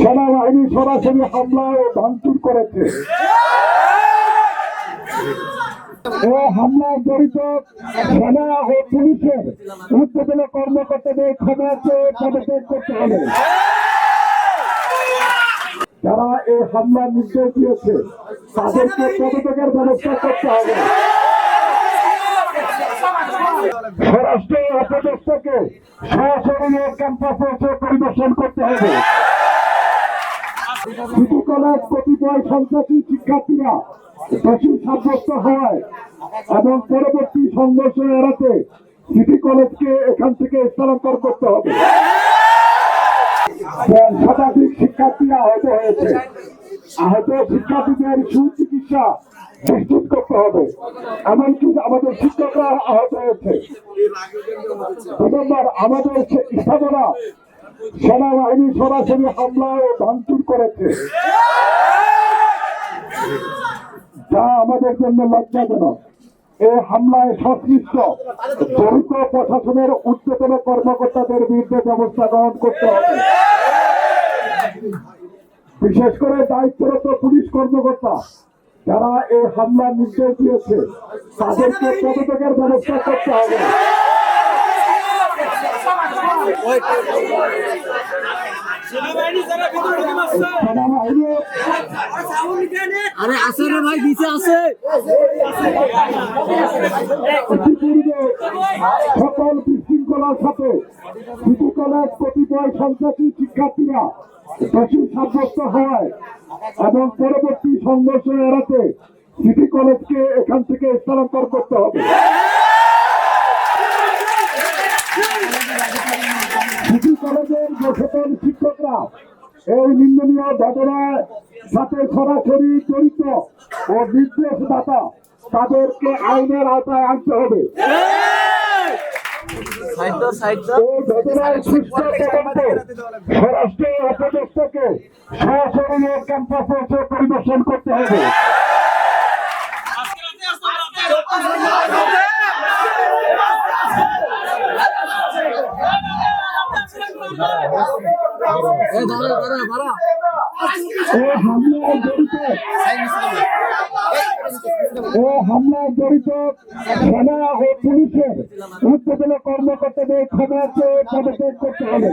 সেনাবাহিনী সরাসরি হামলা ও ভাঙচুর করেছে জড়িত সেনা ও পুলিশের কর্মকর্তাদের ক্ষমা চেয়ে করতে হবে। যারা এই নির্দেশ দিয়েছে, তাদেরকে পদত্যাগের ব্যবস্থা করতে হবে। স্বরাষ্ট্র উপদেষ্টাকে পরিদর্শন করতে হবে। সিটি কতিপয় সন্ত্রাসী শিক্ষার্থীরা দোষী সাব্যস্ত হওয়ায় এবং পরবর্তী সংঘর্ষ এড়াতে সিটি কলেজকে এখান থেকে স্থানান্তর করতে হবে। শতাধিক শিক্ষার্থী আহত হয়েছে। আহত শিক্ষার্থীদের সুচিকিৎসা নিশ্চিত করতে হবে। এমনকি আমাদের শিক্ষকরা আহত হয়েছে। আমাদের স্থাপনা সেনাবাহিনী সরাসরি হামলা ও ভাঙচুর করেছে। যা আমাদের জন্য লজ্জাজনক। এই হামলায় সংশ্লিষ্ট জড়িত প্রশাসনের উচ্চতর কর্মকর্তাদের বিরুদ্ধে ব্যবস্থা গ্রহণ করতে হবে। বিশেষ করে দায়িত্বরত পুলিশ কর্মকর্তা, যারা এই হামলা নির্দেশ দিয়েছে, তাদেরকে পদত্যাগের ব্যবস্থা করতে হবে সেনাবাহিনী যারা ভিতরে ঢুকে মারছে সেনাবাহিনী আরে আছে রে ভাই নিচে আছে সকল বিশৃঙ্খলার সাথে সিটি কলেজ কতিপয় সন্ত্রাসী শিক্ষার্থীরা দোষী সাব্যস্ত হওয়ায় এবং পরবর্তী সংঘর্ষ এড়াতে সিটি কলেজকে এখান থেকে স্থানান্তর করতে হবে সিটি কলেজের যে সকল শিক্ষকরা এই নিন্দনীয় সাথে জড়িত ও নির্দেশদাতা তাদেরকে আইনের আওতায় আনতে হবে। স্বরাষ্ট্র উপদেষ্টাকে এই ক্যাম্পাসে পরিদর্শন করতে হবে। এই হামলায় জড়িত থানা ও পুলিশের উচ্চতন কর্মকর্তাদের ক্ষমা চেয়ে করতে হবে